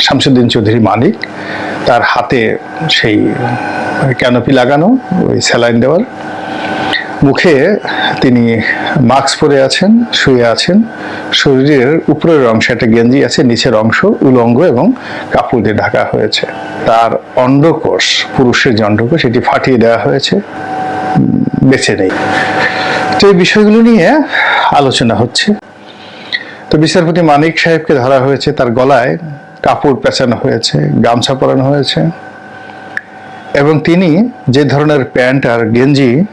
শামসুদ্দিন চৌধুরী মালিক, তার হাতে সেই ক্যানোপি লাগানো, ওই স্যালাইন দেওয়ার। মুখে তিনি মাস্ক পরে আছেন, শুয়ে আছেন। শরীরের উপরের অংশে একটা গেঞ্জি আছে, নিচের অংশ উলঙ্গ এবং কাপড় দিয়ে ঢাকা হয়েছে। তার অন্ডকোষ, পুরুষের যে অন্ডকোষ এটি ফাটিয়ে দেওয়া হয়েছে। বেছে নেই। তো এই বিষয়গুলো নিয়ে আলোচনা হচ্ছে। তো বিচারপতি মানিক সাহেবকে ধরা হয়েছে, তার গলায় কাপড় পেঁচানো হয়েছে, গামছা পরানো হয়েছে। এবং তিনি যে ধরনের প্যান্ট আর গেঞ্জি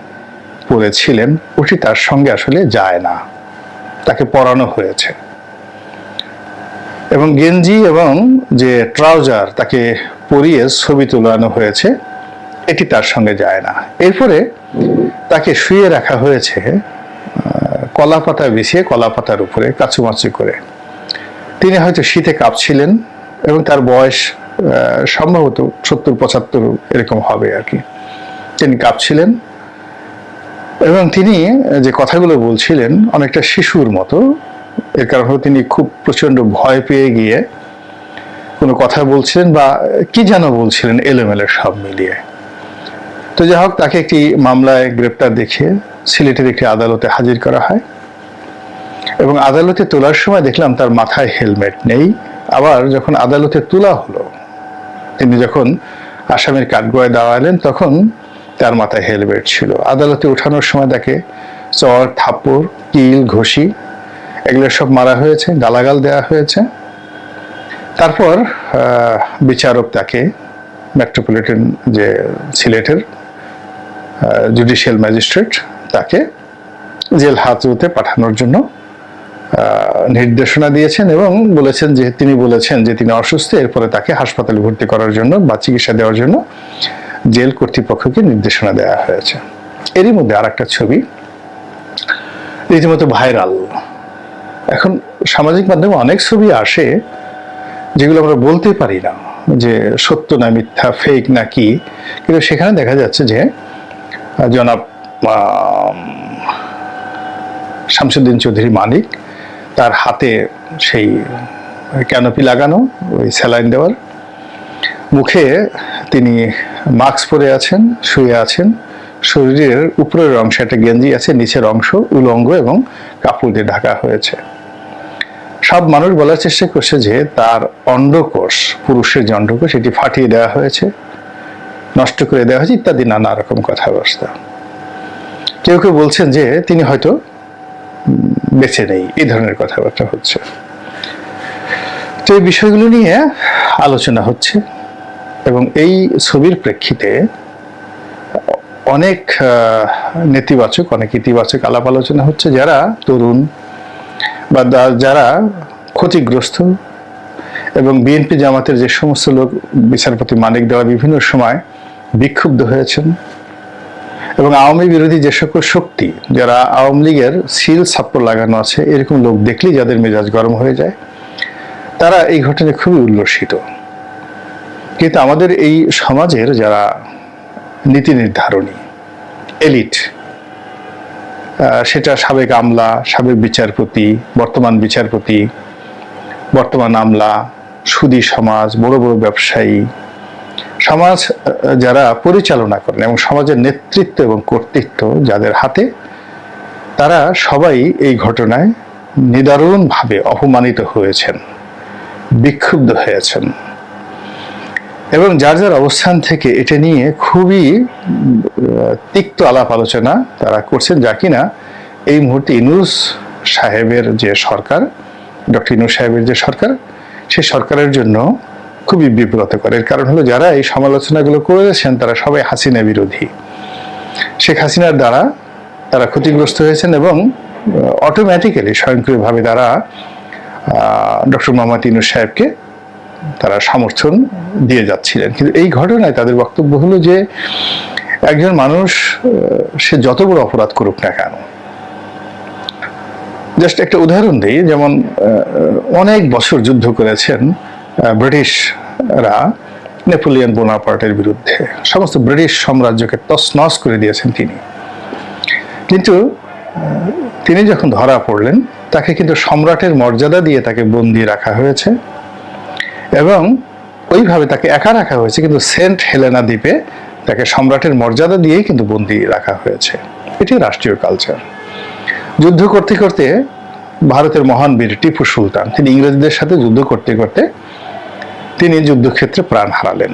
পরেছিলেন, ওটি তার সঙ্গে আসলে যায় না। তাকে পরানো হয়েছে। এবং গেঞ্জি এবং যে ট্রাউজার তাকে পরিয়ে ছবি তোলানো হয়েছে, এটি তার সঙ্গে যায় না। এরপরে তাকে শুয়ে রাখা হয়েছে কলা পাতা বিছিয়ে কলা পাতার উপরে কাচুমাচু করে। তিনি হয়তো শীতে কাঁপছিলেন এবং তার বয়স সম্ভবত সত্তর, পঁচাত্তর এরকম হবে আর কি। তিনি কাঁপছিলেন এবং তিনি যে কথাগুলো বলছিলেন অনেকটা শিশুর মতো, এর কারণ তিনি খুব প্রচণ্ড ভয় পেয়ে গিয়ে কোনো কথা বলছিলেন বা কি যেন বলছিলেন এলোমেলো সব মিলিয়ে। তো যাই হোক, তাকে একটি মামলায় গ্রেপ্তার দেখিয়ে সিলেটের একটি আদালতে হাজির করা হয়। এবং আদালতে তোলার সময় দেখলাম তার মাথায় হেলমেট নেই। আবার যখন আদালতে তোলা হলো, তিনি যখন আসামির কাঠগড়ায় দাঁড়ালেন, তখন তার মাথায় হেলমেট ছিল। আদালতে ওঠানোর সময় তাকে চর, থাপ্পড়, কিল, ঘষি, এগুলো সব মারা হয়েছে, গালাগাল দেওয়া হয়েছে। তারপর বিচারক তাকে মেট্রোপলিটন যে সিলেটের জুডিশিয়াল ম্যাজিস্ট্রেট তাকে জেল হাজতে পাঠানোর জন্য নির্দেশনা দিয়েছেন এবং বলেছেন যে, তিনি বলেছেন যে তিনি অসুস্থ, এরপরে তাকে হাসপাতালে ভর্তি করার জন্য বা চিকিৎসা দেওয়ার জন্য জেল কর্তৃপক্ষকে নির্দেশনা দেওয়া হয়েছে। এরই মধ্যে আর একটা ছবি, রীতিমতো ভাইরাল। এখন সামাজিক মাধ্যমে অনেক ছবি আসে যেগুলো আমরা বলতে পারি না যে সত্য না মিথ্যা ফেক না কি, কিন্তু সেখানে দেখা যাচ্ছে যে জনাব শামসুদ্দিন চৌধুরী মানিক, তার হাতে সেই ক্যানোপি লাগানো, ওই স্যালাইন দেওয়ার। মুখে তিনি মাস্ক পরে আছেন, শুয়ে আছেন। শরীরের উপরের অংশে একটা গেঞ্জি আছে, নিচের অংশ উলঙ্গ এবং কাপড় দিয়ে ঢাকা হয়েছে। সব মানুষ বলার চেষ্টা করছে যে তার অন্ডকোষ, পুরুষের যে অন্ডকোষ এটি ফাটিয়ে দেওয়া হয়েছে। নষ্ট করে দেওয়া হয়েছে ইত্যাদি, নানা রকম কথাবার্তা। কেউ কেউ বলছেন যে তিনি হয়তো বেছে নেই, এই ধরনের কথাবার্তা হচ্ছে। তো এই বিষয়গুলো নিয়ে আলোচনা হচ্ছে এবং এই ছবির প্রেক্ষিতে অনেক নেতিবাচক, অনেক ইতিবাচক আলাপ আলোচনা হচ্ছে। যারা তরুণ বা যারা ক্ষতিগ্রস্ত এবং বিএনপি জামাতের যে সমস্ত লোক বিচারপতি মানিক দেওয়া বিভিন্ন সময় বিক্ষুব্ধ হয়েছেন এবং আওয়ামী বিরোধী যে সকল শক্তি যারা আওয়ামী লীগের সিল ছাপ্পর লাগানো আছে, এরকম লোক দেখলেই যাদের মেজাজ গরম হয়ে যায়, তারা এই ঘটনায় খুবই উল্লসিত। কিন্তু আমাদের এই সমাজের যারা নীতি নির্ধারণী, এলিট সেটা সাবেক আমলা, সাবেক বিচারপতি, বর্তমান বিচারপতি, বর্তমান আমলা, সুদী সমাজ, বড় বড় ব্যবসায়ী সমাজ যারা পরিচালনা করেন এবং সমাজের নেতৃত্ব এবং কর্তৃত্ব যাদের হাতে, তারা সবাই এই ঘটনায় নিদারুণভাবে অপমানিত হয়েছেন, বিক্ষুব্ধ হয়েছেন। এবং যার যার অবস্থান থেকে এটা নিয়ে খুবই তিক্ত আলাপ আলোচনা তারা করছেন, যা কিনা এই মুহূর্তে ইনুস সাহেবের যে সরকার, ডক্টর ইনুস সাহেবের যে সরকার সেই সরকারের জন্য খুবই বিব্রতকর। এর কারণ হলো যারা এই সমালোচনাগুলো করেছেন, তারা সবাই হাসিনা বিরোধী। শেখ হাসিনার দ্বারা তারা ক্ষতিগ্রস্ত হয়েছেন এবং অটোমেটিক্যালি স্বয়ংক্রিয়ভাবে তারা ডক্টর মোহাম্মদ ইনুস সাহেবকে তারা সমর্থন দিয়ে যাচ্ছিলেন। কিন্তু এই ঘটনায় তাদের বক্তব্য হলো যে, একজন মানুষ সে যত বড় অপরাধ করুক না কেন। জাস্ট একটা উদাহরণ দিই, যেমন অনেক বছর যুদ্ধ করেছেন ব্রিটিশরা নেপোলিয়ন বোনাপার্টের বিরুদ্ধে সমস্ত ব্রিটিশ সাম্রাজ্যকে তছনছ করে দিয়েছেন তিনি। কিন্তু তিনি যখন ধরা পড়লেন, তাকে কিন্তু সম্রাটের মর্যাদা দিয়ে তাকে বন্দি রাখা হয়েছে এবং ওইভাবে তাকে একা রাখা হয়েছে, কিন্তু সেন্ট হেলেনা দ্বীপে তাকে সম্রাটের মর্যাদা দিয়েই কিন্তু বন্দি রাখা হয়েছে। এটি রাষ্ট্রীয় কালচার। যুদ্ধ করতে করতে ভারতের মহান বীর টিপু সুলতান, তিনি ইংরেজদের সাথে যুদ্ধ করতে করতে তিনি যুদ্ধক্ষেত্রে প্রাণ হারালেন।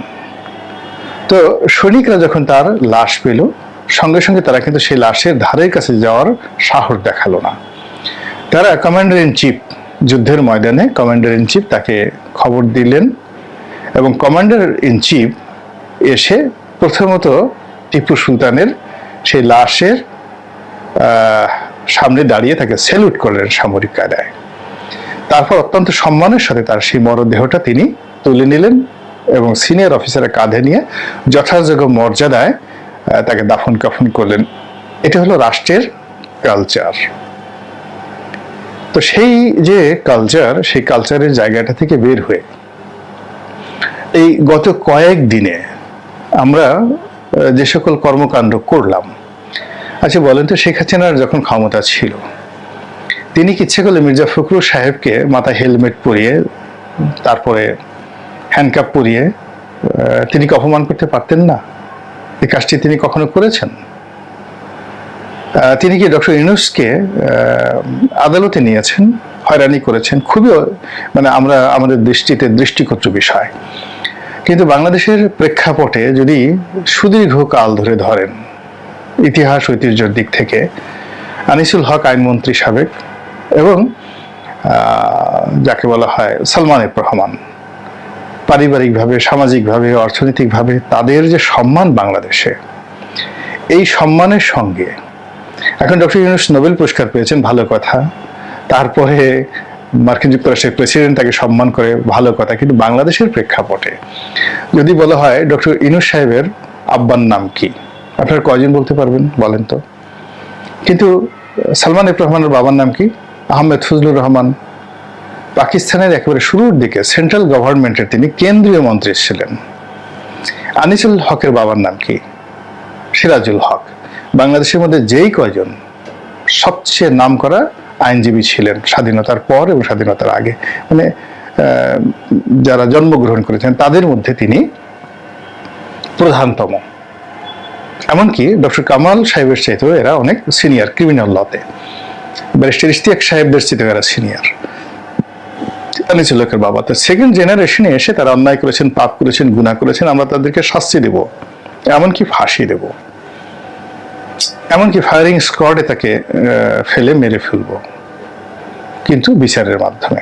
তো সৈনিকরা যখন তার লাশ পেল, সঙ্গে সঙ্গে তারা কিন্তু সেই লাশের ধারের কাছে যাওয়ার সাহস দেখাল না। তারা কমান্ডার ইন চিফ যুদ্ধের ময়দানে কমান্ডার ইন চিফ তাকে খবর দিলেন এবং কমান্ডার ইন চিফ এসে প্রথমত টিপু সুলতানের সেই লাশের সামনে দাঁড়িয়ে তাকে সেলুট করলেন সামরিক কায়দায়। তারপর অত্যন্ত সম্মানের সাথে তার সেই মরদেহটা তিনি তুলে নিলেন এবং সিনিয়র অফিসারের কাঁধে নিয়ে যথাযোগ্য মর্যাদায় তাকে দাফন কাফন করলেন। এটা হলো রাষ্ট্রের কালচার তো সেই যে কালচার সেই কালচারের জায়গাটা থেকে বের হয়ে এই গত কয়েক দিনে আমরা যে সকল কর্মকাণ্ড করলাম আচ্ছা বলেন তো শেখ হাসিনার যখন ক্ষমতা ছিল, তিনি ইচ্ছে করলে মির্জা ফখরুল সাহেবকে মাথায় হেলমেট পরিয়ে তারপরে হ্যান্ডকাপ পরিয়ে তিনি কি অপমান করতে পারতেন না? এই কাজটি তিনি কখনো করেছেন? তিনি কি ডক্টর ইউনুসকে আদালতে নিয়েছেন? হয়রানি করেছেন? খুবই মানে আমরা, আমাদের দৃষ্টিতে দৃষ্টিকোত্র বিষয়। কিন্তু বাংলাদেশের প্রেক্ষাপটে যদি সুদীর্ঘ কাল ধরে ধরেন, ইতিহাস ঐতিহ্যের দিক থেকে, আনিসুল হক আইনমন্ত্রী সাবেক এবং যাকে বলা হয় সালমান এফ রহমান পারিবারিকভাবে, সামাজিকভাবে, অর্থনৈতিকভাবে তাদের যে সম্মান বাংলাদেশে, এই সম্মানের সঙ্গে, এখন ডক্টর ইউনুস নোবেল পুরস্কার পেয়েছেন, ভালো কথা, তারপরে মার্কিন যুক্তরাষ্ট্রের প্রেসিডেন্ট তাকে সম্মান করে, ভালো কথা, কিন্তু বাংলাদেশের প্রেক্ষাপটে যদি বলা হয় ডক্টর ইনুস সাহেবের আব্বার নাম কি? আপনারা কয়জন বলতে পারবেন, বলেন তো? কিন্তু সালমান এফ রহমানের বাবার নাম কি? আহমেদ ফজলুর রহমান পাকিস্তানের একেবারে শুরুর দিকে সেন্ট্রাল গভর্নমেন্টের তিনি কেন্দ্রীয় মন্ত্রী ছিলেন। আনিসুল হকের বাবার নাম কি? সিরাজুল হক। বাংলাদেশের মধ্যে যেই কয়জন সবচেয়ে নাম করা আইনজীবী ছিলেন স্বাধীনতার পর এবং স্বাধীনতার আগে মানে যারা জন্মগ্রহণ করেছেন তাদের মধ্যে তিনি প্রধানতম। এমনকি ডক্টর কামাল সাহেবের চাইতেও এরা অনেক সিনিয়র ক্রিমিনাল লতে। ব্যারিস্টার ইশতিয়াক সাহেবদের চাইতেও এরা সিনিয়র। আনিসুল হকের বাবা। তো সেকেন্ড জেনারেশনে এসে তারা অন্যায় করেছেন, পাপ করেছেন, গুনাহ করেছেন, আমরা তাদেরকে শাস্তি দেব। এমনকি ফাঁসি দেব। এমনকি ফায়ারিং স্কোয়াডে তাকে ফেলে মেরে ফেলব। কিন্তু বিচারের মাধ্যমে।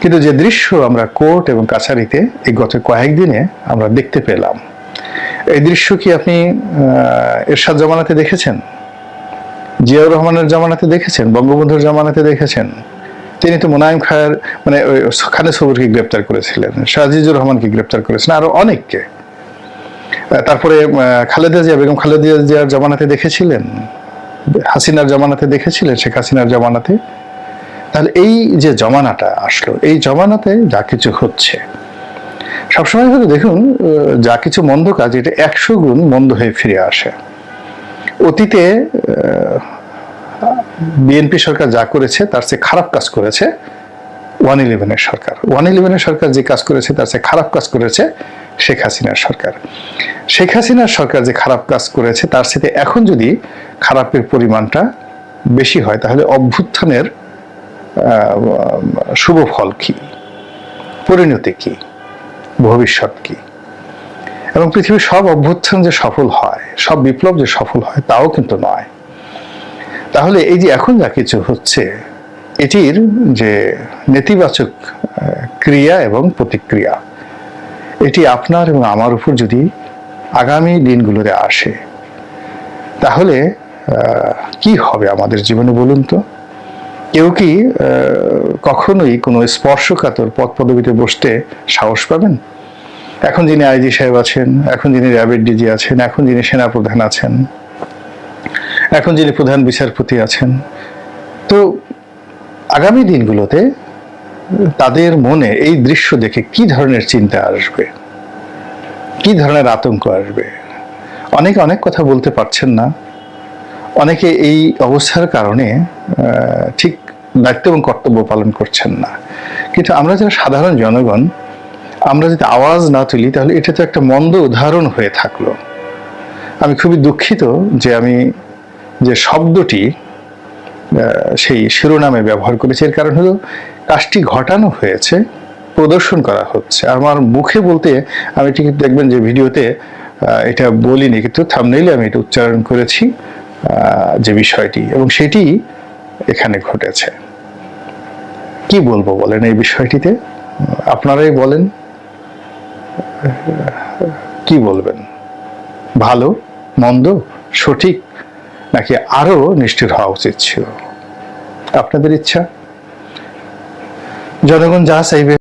কিন্তু যে দৃশ্য আমরা কোর্ট এবং কাছারিতে এই গত কয়েকদিনে আমরা দেখতে পেলাম, এই দৃশ্য কি আপনি এরশাদ জামানাতে দেখেছেন? জিয়াউর রহমানের জামানাতে দেখেছেন? বঙ্গবন্ধুর জামানাতে দেখেছেন? তিনি তো মোনায়েম খায়ের মানে ওই খানে সবুরকে গ্রেপ্তার করেছিলেন শাহজিজুর রহমানকে গ্রেপ্তার করেছেন আরও অনেককে। তারপরে খালেদা জিয়া, বেগম খালেদা জিয়ার জামানাতে দেখেছিলেন? হাসিনার জামানাতে দেখেছিলেন, শেখ হাসিনার জামানাতে? তাহলে এই যে জমানাটা আসলো, এই জমানাতে যা কিছু হচ্ছে, সবসময় হয়তো দেখুন যা কিছু মন্দ কাজ, এটা একশো গুণ মন্দ হয়ে ফিরে আসে। অতীতে বিএনপি সরকার যা করেছে, তার চেয়ে খারাপ কাজ করেছে ওয়ান ইলেভেনের সরকার। ওয়ান ইলেভেনের সরকার যে কাজ করেছে, তার চেয়ে খারাপ কাজ করেছে শেখ হাসিনার সরকার। শেখ হাসিনার সরকার যে খারাপ কাজ করেছে, তার সাথে এখন যদি খারাপের পরিমাণটা বেশি হয়, তাহলে অভ্যুত্থানের শুভ ফল কি? পরিণতি কি? ভবিষ্যৎ কি? এবং পৃথিবীর সব অভ্যুত্থান যে সফল হয়, সব বিপ্লব যে সফল হয়, তাও কিন্তু নয়। তাহলে এই যে এখন যা কিছু হচ্ছে, এটির যে নেতিবাচক ক্রিয়া এবং প্রতিক্রিয়া, এটি আপনার এবং আমার উপর যদি আগামী দিনগুলোতে আসে, তাহলে কি হবে আমাদের জীবনে বলুন তো? কেউ কি কখনোই কোনো স্পর্শকাতর পদ পদবিতে বসতে সাহস পাবেন? এখন যিনি আইজি সাহেব আছেন, এখন যিনি র্যাবের ডিজি আছেন, এখন যিনি সেনাপ্রধান আছেন এখন যিনি প্রধান বিচারপতি আছেন। তো আগামী দিনগুলোতে তাদের মনে এই দৃশ্য দেখে কি ধরনের চিন্তা আসবে? কি ধরনের আতঙ্ক আসবে? অনেকে অনেক কথা বলতে পারছেন না। অনেকে এই অবস্থার কারণে ঠিক দায়িত্ব এবং কর্তব্য পালন করছেন না। কিন্তু আমরা যারা সাধারণ জনগণ, আমরা যদি আওয়াজ না তুলি, তাহলে এটা তো একটা মন্দ উদাহরণ হয়ে থাকল। আমি খুবই দুঃখিত যে আমি যে শব্দটি সেই শিরোনামে ব্যবহার করেছে, এর কারণ হলো কাজটি ঘটানো হয়েছে, প্রদর্শন করা হচ্ছে। আমার মুখে বলতে আমি ঠিক দেখবেন যে ভিডিওতে এটা বলিনি, কিন্তু থামনেইলে আমি এটা উচ্চারণ করেছি যে বিষয়টি, এবং সেটি এখানে ঘটেছে। কি বলব বলেন এই বিষয়টিতে? আপনারাই বলেন। কি বলবেন? ভালো? মন্দ? সঠিক? নাকি আরও নিষ্ঠুর হওয়া উচিত ছিল? আপনাদের ইচ্ছা? জনগণ যা চাইবে